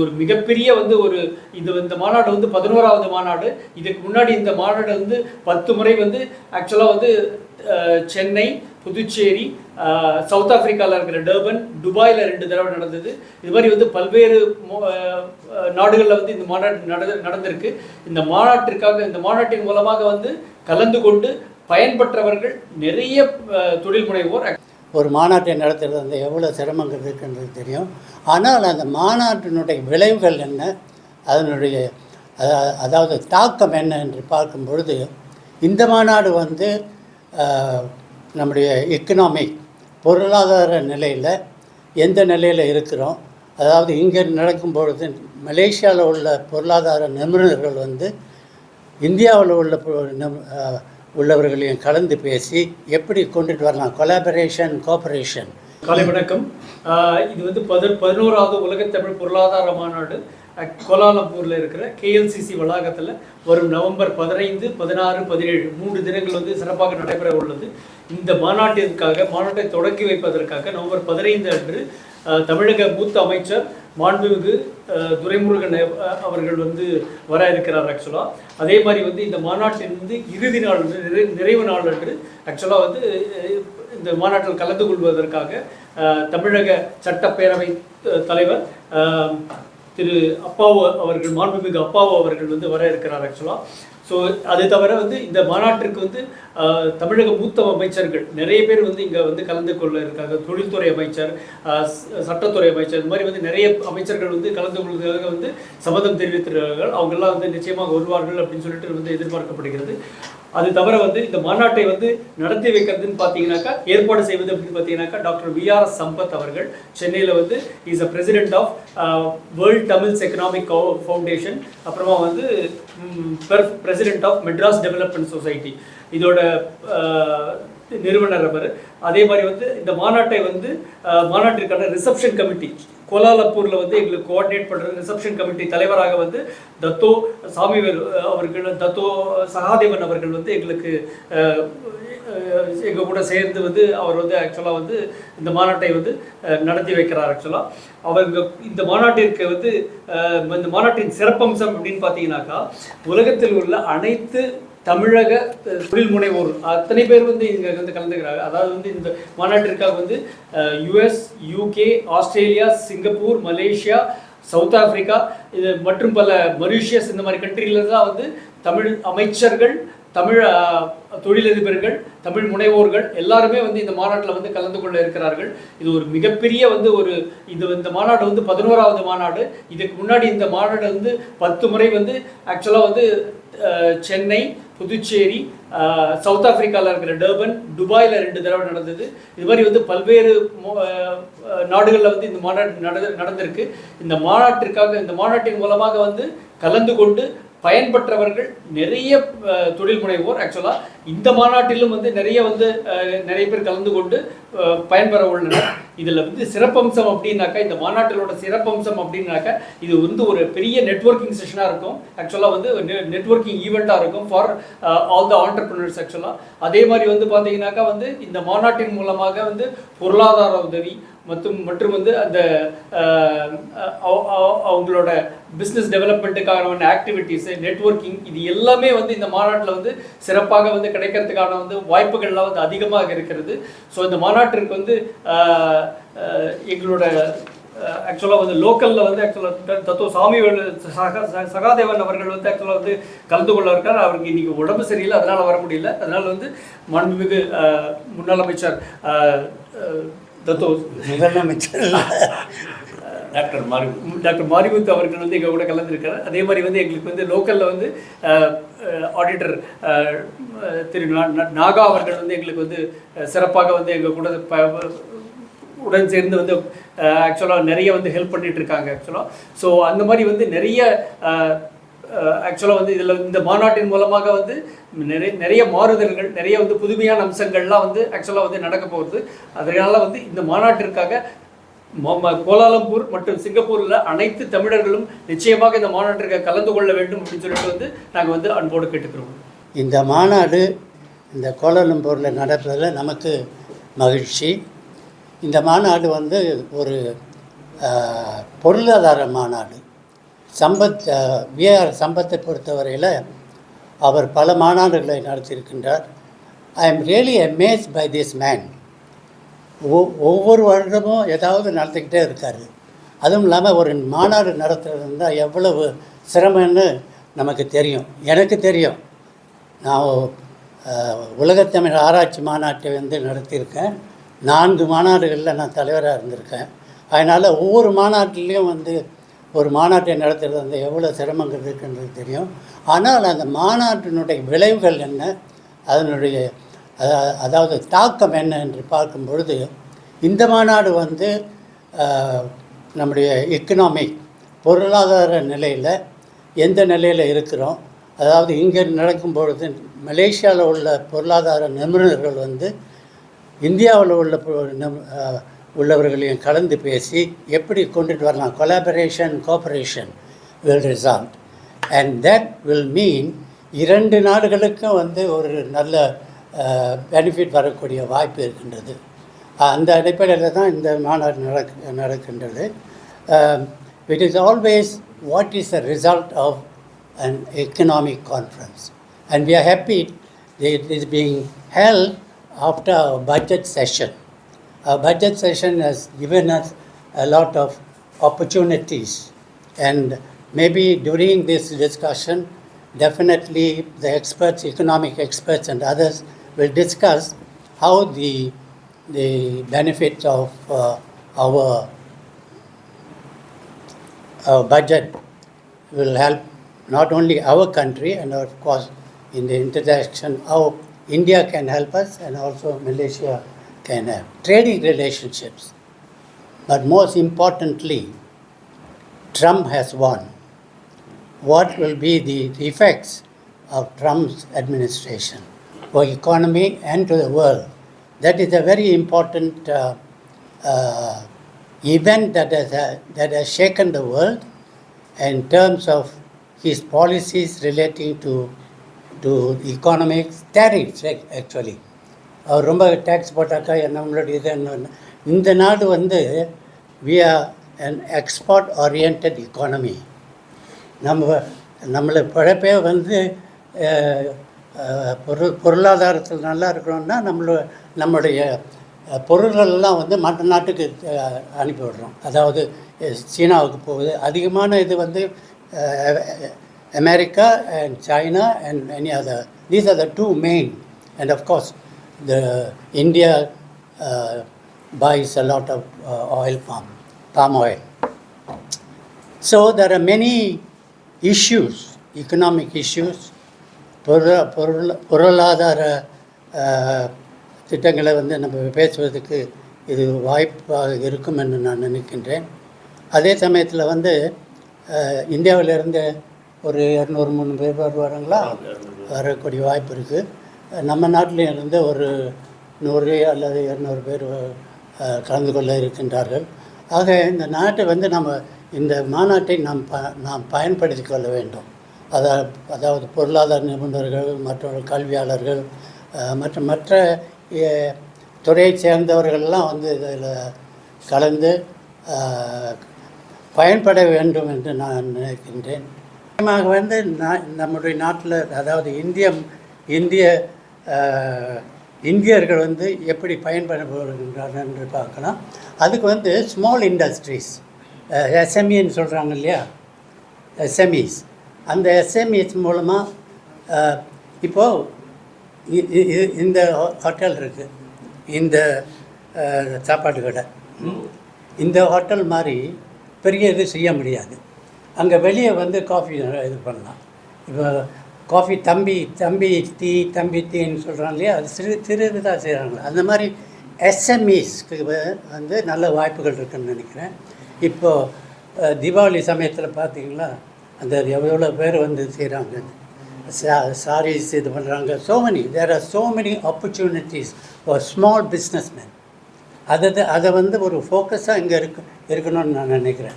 ஒரு மிகப்பெரிய வந்து ஒரு இது இந்த மாநாடு வந்து பதினோராவது மாநாடு. இதுக்கு முன்னாடி இந்த மாநாடு வந்து பத்து முறை வந்து ஆக்சுவலாக வந்து சென்னை புதுச்சேரி சவுத் ஆப்பிரிக்காவில் இருக்கிற டர்பன் துபாயில் ரெண்டு தடவை நடந்தது. இது மாதிரி வந்து பல்வேறு நாடுகளில் வந்து இந்த மாநாடு நட நடந்திருக்கு. இந்த மாநாட்டிற்காக இந்த மாநாட்டின் மூலமாக வந்து கலந்து கொண்டு பயன்பெற்றவர்கள் நிறைய தொழில் முனைவோர் ஒரு மாநாட்டை நடத்துகிறது அந்த எவ்வளோ சிரமங்கள் இருக்குன்றது தெரியும். ஆனால் அந்த மாநாட்டினுடைய விளைவுகள் என்ன? அதனுடைய அதாவது தாக்கம் என்ன என்று பார்க்கும் பொழுது இந்த மாநாடு வந்து நம்முடைய எக்கனாமிக் பொருளாதார நிலையில் எந்த நிலையில் இருக்கிறோம்? அதாவது இங்கே நடக்கும் பொழுது மலேசியாவில் உள்ள பொருளாதார நிபுணர்கள் வந்து இந்தியாவில் உள்ள உள்ளவர்களையும் கலந்து பேசி எப்படி கொண்டுட்டு வரலாம்? கொலாபரேஷன் கோஆபரேஷன் காலை வணக்கம். இது வந்து பதி பதினோராவது உலகத்தமிழ் பொருளாதார மாநாடு கோலாலம்பூரில் இருக்கிற கேஎல்சிசி வளாகத்தில் வரும் நவம்பர் பதினைந்து பதினாறு பதினேழு மூன்று தினங்கள் வந்து சிறப்பாக நடைபெற உள்ளது. இந்த மாநாட்டிற்காக மாநாட்டை தொடக்கி வைப்பதற்காக நவம்பர் பதினைந்து அன்று தமிழக மூத்த அமைச்சர் மாண்புமிகு துரைமுருகன் அவர்கள் வந்து வர இருக்கிறார் ஆக்சுவலாக அதே மாதிரி வந்து இந்த மாநாட்டின் வந்து இறுதி நாள் வந்து நிறை- நிறைவு நாள் அன்று ஆக்சுவலாக வந்து இந்த மாநாட்டில் கலந்து கொள்வதற்காக தமிழக சட்டப்பேரவை தலைவர் திரு அப்பாவு அவர்கள் மாண்புமிகு அப்பாவு அவர்கள் வந்து வர இருக்கிறார் ஆக்சுவலாக ஸோ அதை தவிர வந்து இந்த மாநாட்டிற்கு வந்து தமிழக மூத்த அமைச்சர்கள் நிறைய பேர் வந்து இங்கே வந்து கலந்து கொள்ள இருக்காங்க. தொழில்துறை அமைச்சர் சட்டத்துறை அமைச்சர் இந்த மாதிரி வந்து நிறைய அமைச்சர்கள் வந்து கலந்து கொள்வதற்காக வந்து சம்மதம் தெரிவித்திருக்கிறார்கள். அவங்கெல்லாம் வந்து நிச்சயமாக வருவார்கள் அப்படின்னு சொல்லிட்டு வந்து எதிர்பார்க்கப்படுகிறது. அது தவிர வந்து இந்த மாநாட்டை வந்து நடத்தி வைக்கிறதுன்னு பார்த்தீங்கன்னாக்கா ஏற்பாடு செய்வது அப்படின்னு பார்த்தீங்கன்னாக்கா டாக்டர் விஆர் சம்பத் அவர்கள். சென்னையில் வந்து is a president of world Tamils economic foundation அப்புறமா வந்து president of Madras development society இதோட uh, நிறுவனர் அவர். அதே மாதிரி வந்து இந்த மாநாட்டை வந்து மாநாட்டிற்கான ரிசப்ஷன் கமிட்டி கோலாலப்பூரில் வந்து எங்களுக்கு கோஆர்டினேட் பண்ணுற ரிசப்ஷன் கமிட்டி தலைவராக வந்து தத்தோ சாமிவேல் அவர்கள் தத்தோ சகாதேவன் அவர்கள் வந்து எங்களுக்கு எங்கள் கூட சேர்ந்து வந்து அவர் வந்து ஆக்சுவலாக வந்து இந்த மாநாட்டை வந்து நடத்தி வைக்கிறார் ஆக்சுவலாக அவங்க இந்த மாநாட்டிற்கு வந்து இந்த மாநாட்டின் சிறப்பம்சம் அப்படின்னு பார்த்தீங்கன்னாக்கா உலகத்தில் உள்ள அனைத்து தமிழக தொழில் முனைவோர் அத்தனை பேர் வந்து இங்கே வந்து கலந்துக்கிறாங்க. அதாவது வந்து இந்த மாநாட்டிற்காக வந்து US UK Australia Singapore Malaysia south Africa இது மற்றும் பல மொரீஷியஸ் இந்த மாதிரி கண்ட்ரிலலாம் வந்து தமிழ் அமைச்சர்கள் தமிழ் தொழிலதிபர்கள் தமிழ் முனைவோர்கள் எல்லாருமே வந்து இந்த மாநாட்டில் வந்து கலந்து கொள்ள இருக்கிறார்கள். இது ஒரு மிகப்பெரிய வந்து ஒரு இது இந்த மாநாடு வந்து பதினோராவது மாநாடு. இதுக்கு முன்னாடி இந்த மாநாடு வந்து பத்து முறை வந்து ஆக்சுவலாக வந்து சென்னை புதுச்சேரி சவுத் ஆப்பிரிக்காவில் இருக்கிற டர்பன் துபாயில் ரெண்டு தடவை நடந்தது. இது மாதிரி வந்து பல்வேறு நாடுகளில் வந்து இந்த மாநாடு நடந்திருக்கு. இந்த மாநாட்டிற்காக இந்த மாநாட்டின் மூலமாக வந்து கலந்து கொண்டு பயன்பெற்றவர்கள் நிறைய தொழில் முனைவோர். ஆக்சுவலாக இந்த மாநாட்டிலும் வந்து நிறைய வந்து நிறைய பேர் கலந்து கொண்டு பயன்பெற உள்ளனர். இதில் வந்து சிறப்பம்சம் அப்படின்னாக்கா இந்த மாநாட்டிலோட சிறப்பம்சம் அப்படின்னாக்கா இது வந்து ஒரு பெரிய நெட்வொர்க்கிங் செஷனாக இருக்கும். ஆக்சுவலாக வந்து நெட்வொர்க்கிங் ஈவெண்ட்டாக இருக்கும் ஃபார் ஆல் த ஆண்டர்பிரினர்ஸ் ஆக்சுவலாக அதே மாதிரி வந்து பார்த்தீங்கன்னாக்கா வந்து இந்த மாநாட்டின் மூலமாக வந்து பொருளாதார உதவி மற்றும் மற்றும் வந்து அந்த அவங்களோட பிஸ்னஸ் டெவலப்மெண்ட்டுக்கான ஆக்டிவிட்டீஸு நெட்வொர்க்கிங் இது எல்லாமே வந்து இந்த மாநாட்டில் வந்து சிறப்பாக வந்து கிடைக்கிறதுக்கான வந்து வாய்ப்புகள்லாம் வந்து அதிகமாக இருக்கிறது. ஸோ இந்த மாநாட்டிற்கு வந்து எங்களோட ஆக்சுவலாக வந்து லோக்கலில் வந்து ஆக்சுவலாக தத்துவ சாமி சகா சகாதேவன் அவர்கள் வந்து ஆக்சுவலாக வந்து கலந்து கொள்ள இருக்கார். அவருக்கு இன்றைக்கி உடம்பு சரியில்லை அதனால் வர முடியல. அதனால் வந்து மாண்புமிகு முன்னாள் அமைச்சர் முதலமைச்சர். டாக்டர் மாரி டாக்டர் மாரிமுத்து அவர்கள் வந்து எங்கள் கூட கலந்துருக்கார் அதே மாதிரி வந்து எங்களுக்கு வந்து லோக்கலில் வந்து ஆடிட்டர் திரு நாகா அவர்கள் வந்து எங்களுக்கு வந்து சிறப்பாக வந்து எங்கள் கூட உடன் சேர்ந்து வந்து ஆக்சுவலாக நிறைய வந்து ஹெல்ப் பண்ணிகிட்டு இருக்காங்க ஆக்சுவலாக ஸோ அந்த மாதிரி வந்து நிறைய ஆக்சுவலாக வந்து இதில் இந்த மாநாட்டின் மூலமாக வந்து நிறைய நிறைய மாறுதல்கள் நிறைய வந்து புதுமையான அம்சங்கள்லாம் வந்து ஆக்சுவலாக வந்து நடக்க போகுது. அதனால் வந்து இந்த மாநாட்டிற்காக ம- கோலாலம்பூர் மற்றும் சிங்கப்பூரில் அனைத்து தமிழர்களும் நிச்சயமாக இந்த மாநாட்டிற்கு கலந்து கொள்ள வேண்டும் அப்படின்னு சொல்லிட்டு வந்து நாங்கள் வந்து அன்போடு கேட்டுக்கிறோம். இந்த மாநாடு இந்த கோலாலம்பூரில் நடப்பதில் நமக்கு மகிழ்ச்சி. இந்த மாநாடு வந்து ஒரு பொருளாதார மாநாடு. சம்பத் விஆர் சம்பத்தை பொறுத்தவரையில் அவர் பல மாநாடுகளை நடத்தியிருக்கின்றார். I am really amaze by this man ஒவ்வொரு வருடமும் ஏதாவது நடத்திக்கிட்டே இருக்கார். அதுவும் இல்லாமல் ஒரு மாநாடு நடத்துறதுன்னா எவ்வளவு சிரமம்னு நமக்கு தெரியும். எனக்கு தெரியும். நான் உலகத்தமிழ் ஆராய்ச்சி மாநாட்டை வந்து நடத்தியிருக்கேன். நான்கு மாநாடுகளில் நான் தலைவராக இருந்திருக்கேன். அதனால் ஒவ்வொரு மாநாட்டிலையும் வந்து ஒரு மாநாட்டை நடத்துகிறது வந்து எவ்வளோ சிரமங்கள் இருக்குன்றது தெரியும். ஆனால் அந்த மாநாட்டினுடைய விளைவுகள் என்ன? அதனுடைய அதாவது தாக்கம் என்ன என்று பார்க்கும் பொழுது இந்த மாநாடு வந்து நம்முடைய எக்கனாமிக் பொருளாதார நிலையில் எந்த நிலையில் இருக்கிறோம்? அதாவது இங்கே நடக்கும் பொழுது மலேசியாவில் உள்ள பொருளாதார நிபுணர்கள் வந்து இந்தியாவில் உள்ள உள்ளவர்களையும் கலந்து பேசி எப்படி கொண்டுட்டு வரலாம்? Collaboration cooperation will result and that will mean இரண்டு நாடுகளுக்கும் வந்து ஒரு நல்ல பெனிஃபிட் வரக்கூடிய வாய்ப்பு இருக்கின்றது. அந்த அடிப்படையில் தான் இந்த மாநாடு நடக்க நடக்கின்றது. It is always what is the result of an economic conference and we are happy it is being help after budget session. Our budget session has given us a lot of opportunities. And maybe during this discussion, definitely the experts, economic experts and others will discuss how the, the benefits of uh, our our budget will help not only our country and of course in the interaction how India can help us and also Malaysia can have trading relationships. But most importantly, Trump has won. What will be the effects of Trump's administration for economy and to the world? That is a very important uh, uh, event that has, uh, that has shaken the world in terms of his policies relating to to economics, tariffs actually. அவர் ரொம்ப tax போட்டாக்கா என்ன நம்மளுடைய இது என்ன? இந்த நாடு வந்து we are an export orient economy நம்ம நம்மளை பிழைப்பே வந்து பொருள் பொருளாதாரத்தில் நல்லா இருக்கணும்னா நம்மளோட நம்மளுடைய பொருள்கள்லாம் பொருள்கள் எல்லாம் வந்து மற்ற நாட்டுக்கு அனுப்பிவிடுறோம் அனுப்பி அதாவது சீனாவுக்கு போகுது. அதிகமான இது வந்து America and China and any other these are the two main and of course the India buys a lot of uh, oil palm palm oil. So there are many issues, economic issues, பொருளா பொருள் பொருளாதார அஹ், திட்டங்களை வந்து நம்ம பேசுவதற்கு இது வாய்ப்பாக இருக்கும் என்று நான் நினைக்கின்றேன். அதே சமயத்தில் வந்து அஹ், இந்தியாவிலிருந்து ஒரு இரநூறு மூணு பேர் வருவாருங்களா வரக்கூடிய வாய்ப்பு இருக்குது நம்ம நாட்டில் இருந்து ஒரு நூறு அல்லது இரநூறு பேர் கலந்து கொள்ள இருக்கின்றார்கள். ஆக இந்த நாட்டை வந்து நம்ம இந்த மாநாட்டை நாம் ப நாம் பயன்படுத்தி கொள்ள வேண்டும். அதா அதாவது பொருளாதார நிபுணர்கள் மற்ற கல்வியாளர்கள் மற்ற மற்றும் மற்ற துறையை சேர்ந்தவர்கள்லாம் வந்து இதில் கலந்து பயன்பட வேண்டும் என்று நான் நினைக்கின்றேன். முக்கியமாக வந்து நான் நம்முடைய நாட்டில் அதாவது இந்திய இந்திய இந்தியர்கள் வந்து எப்படி பயன்படுகின்றார்கள் என்று பார்க்கலாம். அதுக்கு வந்து ஸ்மால் இண்டஸ்ட்ரீஸ் எஸ்எம்இன்னு சொல்கிறாங்க இல்லையா? எஸ்எம்இஸ் அந்த எஸ்எம்இஸ் மூலமாக இப்போது இ- இ- இந்த ஹோட்டல் இருக்குது இந்த சாப்பாட்டு சாப்பாடு கடை. இந்த ஹோட்டல் மாதிரி பெரிய இது செய்ய முடியாது. அங்கே வெளியே வந்து காஃபி இது பண்ணலாம். இப்போ காஃபி தம்பி தம்பி டீ தம்பி டீன்னு சொல்கிறாங்க இல்லையா? அது சிறு சிறு இதாக செய்கிறாங்க அந்த மாதிரி எஸ்எம்இஸ்க்கு வந்து நல்ல வாய்ப்புகள் இருக்குன்னு நினைக்கிறேன். இப்போது தீபாவளி சமயத்தில் பார்த்தீங்களா அந்த எவ்வளோ பேர் வந்து செய்கிறாங்க சாரீஸ் இது பண்ணுறாங்க so many there are so many opportunities for small business man அதை அதை வந்து ஒரு ஃபோக்கஸாக இங்கே இருக்கு இருக்கணும்னு நான் நினைக்கிறேன்.